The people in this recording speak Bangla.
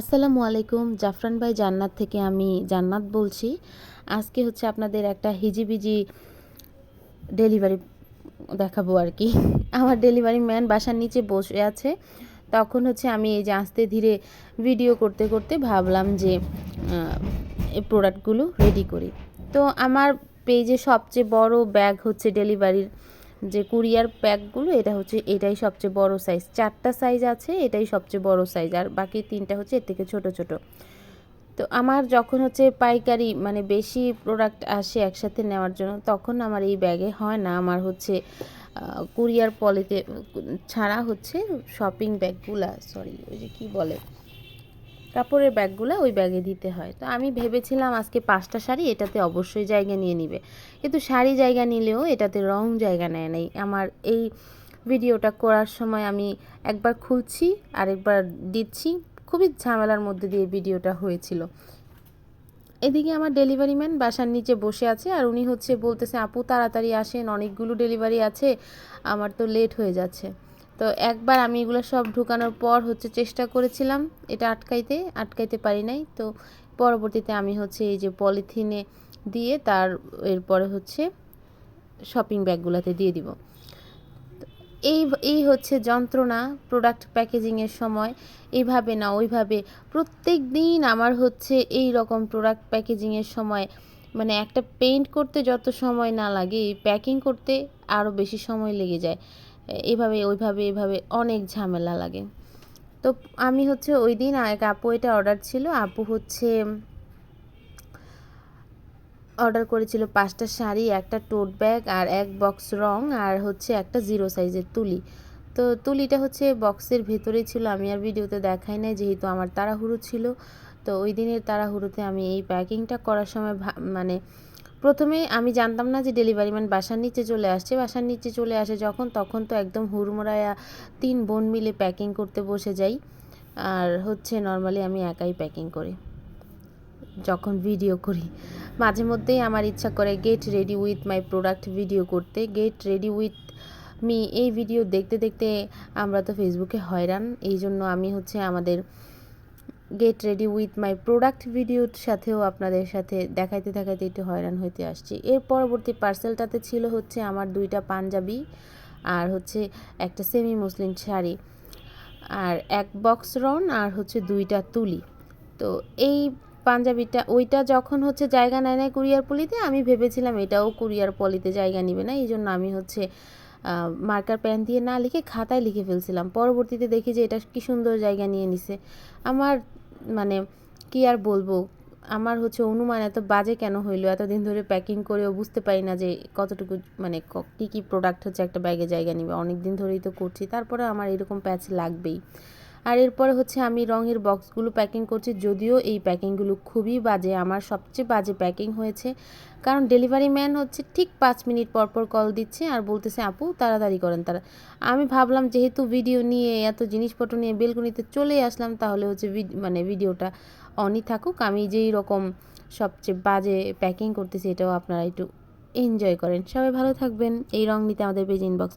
আসসালামু আলাইকুম, জাফরান ভাই জান্নাত থেকে আমি জান্নাত বলছি। আজকে হচ্ছে আপনাদের একটা হিজিবিজি ডেলিভারি দেখাবো আর কি। আমার ডেলিভারি ম্যান বাসার নিচে বসে আছে। তখন হচ্ছে আমি এই যে আস্তে ধীরে ভিডিও করতে করতে ভাবলাম যে এই প্রোডাক্টগুলো রেডি করি। তো আমার পেজে সবচেয়ে বড় ব্যাগ হচ্ছে ডেলিভারির যে কুরিয়ার প্যাকগুলো, এটা হচ্ছে, এটাই সবচেয়ে বড় সাইজ চারটা সাইজ আছে, এটাই সবচেয়ে বড় সাইজ আর বাকি তিনটা হচ্ছে, এর থেকে ছোট ছোট। তো আমার যখন হচ্ছে পাইকারি মানে বেশি প্রোডাক্ট আসে একসাথে নেওয়ার জন্য, তখন আমার এই ব্যাগে হয় না। আমার হচ্ছে কুরিয়ার পলিতে ছাড়া হচ্ছে শপিং ব্যাগগুলা সরি ওই যে কী বলে? কাপড়ের ব্যাগগুলো ওই ব্যাগে দিতে হয়। তো আমি ভেবেছিলাম আজকে পাঁচটা শাড়ি এটাতে অবশ্যই জায়গা নিয়ে নিবে। কিন্তু শাড়ি জায়গা নিলেও এটাতে রং জায়গা নেয় নাই। আমার এই ভিডিওটা করার সময় আমি একবার খুলছি, আরেকবার দিচ্ছি। খুবই ঝামেলার মধ্যে দিয়ে ভিডিওটা হয়েছিল। এদিকে আমার ডেলিভারি ম্যান বাসার নিচে বসে আছে আর উনি হচ্ছে বলতেছে, আপু, তাড়াতাড়ি আসেন, অনেকগুলো ডেলিভারি আছে। আমার তো লেট হয়ে যাচ্ছে। তো একবার আমি এগুলো সব ঢুকানোর পর হচ্ছে চেষ্টা করেছিলাম এটা আটকাইতে আটকাইতে পারি নাই। তো পরবর্তীতে আমি হচ্ছে এই যে পলিথিনে দিয়ে তার এরপরে হচ্ছে শপিং ব্যাগগুলোতে দিয়ে দিব। এই এই হচ্ছে যন্ত্রণা প্রোডাক্ট প্যাকেজিংয়ের সময়। এইভাবে না, ওইভাবে প্রত্যেক দিন আমার হচ্ছে এই রকম প্রোডাক্ট প্যাকেজিংয়ের সময় মানে একটা পেইন্ট করতে যত সময় না লাগে প্যাকিং করতে আরও বেশি সময় লেগে যায়। এভাবে, ওইভাবে, এভাবে অনেক ঝামেলা লাগে। তো আমি হচ্ছে ওই দিন এক আপু এটা অর্ডার ছিল, আপু হচ্ছে অর্ডার করেছিল পাঁচটা শাড়ি, একটা টোট ব্যাগ আর এক বক্স রং আর হচ্ছে একটা জিরো সাইজের তুলি। তো তুলিটা হচ্ছে বক্সের ভেতরেই ছিল, আমি আর ভিডিওতে দেখাই নাই যেহেতু আমার তাড়াহুড়ো ছিল। তো ওই দিনের তাড়াহুড়োতে আমি এই প্যাকিংটা করার সময় মানে প্রথমে আমি জানতাম না যে ডেলিভারি ম্যান বাসার নিচে চলে আসছে। বাসার নিচে চলে আসে যখন, তখন তো একদম হুড়মুড়ায়া তিন বোন মিলে প্যাকিং করতে বসে যাই। আর হচ্ছে নর্মালি আমি একাই প্যাকিং করি, যখন ভিডিও করি। মাঝে মধ্যেই আমার ইচ্ছা করে get ready with my product video করতে। গেট রেডি উইথ মি এই ভিডিও দেখতে দেখতে আমরা তো ফেসবুকে হয়রান। এই জন্য আমি হচ্ছে আমাদের get ready with my product ভিডিওর সাথেও আপনাদের সাথে দেখাইতে দেখাইতে একটু হয়রান হইতে আসছি। এর পরবর্তী পার্সেলটাতে ছিল হচ্ছে আমার দুইটা পাঞ্জাবি আর হচ্ছে একটা সেমি মুসলিম শাড়ি আর এক বক্স রন আর হচ্ছে দুইটা তুলি। তো এই পাঞ্জাবিটা, ওইটা যখন হচ্ছে জায়গা নেয় না কুরিয়ার পলিতে, আমি ভেবেছিলাম এটাও কুরিয়ার পলিতে জায়গা নেবে না এই জন্য আমি হচ্ছে মার্কার প্যান দিয়ে না লিখে খাতায় লিখে ফেলছিলাম। পরবর্তীতে দেখি যে এটা কি সুন্দর জায়গা নিয়ে নিছে। আমার মানে কি আর বলব? আমার হচ্ছে অনুমান এত বাজে কেন হইল? এতদিন ধরে প্যাকিং করেও বুঝতে পারি না যে কতটুকু মানে কী কী প্রোডাক্ট হচ্ছে একটা ব্যাগে জায়গা নিবে। অনেক দিন ধরেই তো করছি তারপরে আমার এরকম প্যাচ লাগবেই। আর এরপরে হচ্ছে আমি রঙের বক্সগুলো প্যাকিং করছি, যদিও এই প্যাকিংগুলো খুবই বাজে, আমার সবচেয়ে বাজে প্যাকিং হয়েছে। কারণ ডেলিভারি ম্যান হচ্ছে ঠিক পাঁচ মিনিট পর পর কল দিচ্ছে আর বলতেছে, আপু, তাড়াতাড়ি করেন তারা। আমি ভাবলাম, যেহেতু ভিডিও নিয়ে, এত জিনিসপত্র নিয়ে বেলকনিতে চলে আসলাম, তাহলে হচ্ছে মানে ভিডিওটা অনই থাকুক। আমি যেই রকম সবচেয়ে বাজে প্যাকিং করতেছি, এটাও আপনারা একটু এনজয় করেন। সবাই ভালো থাকবেন। এই রং নিতে আমাদের পেজ ইনবক্স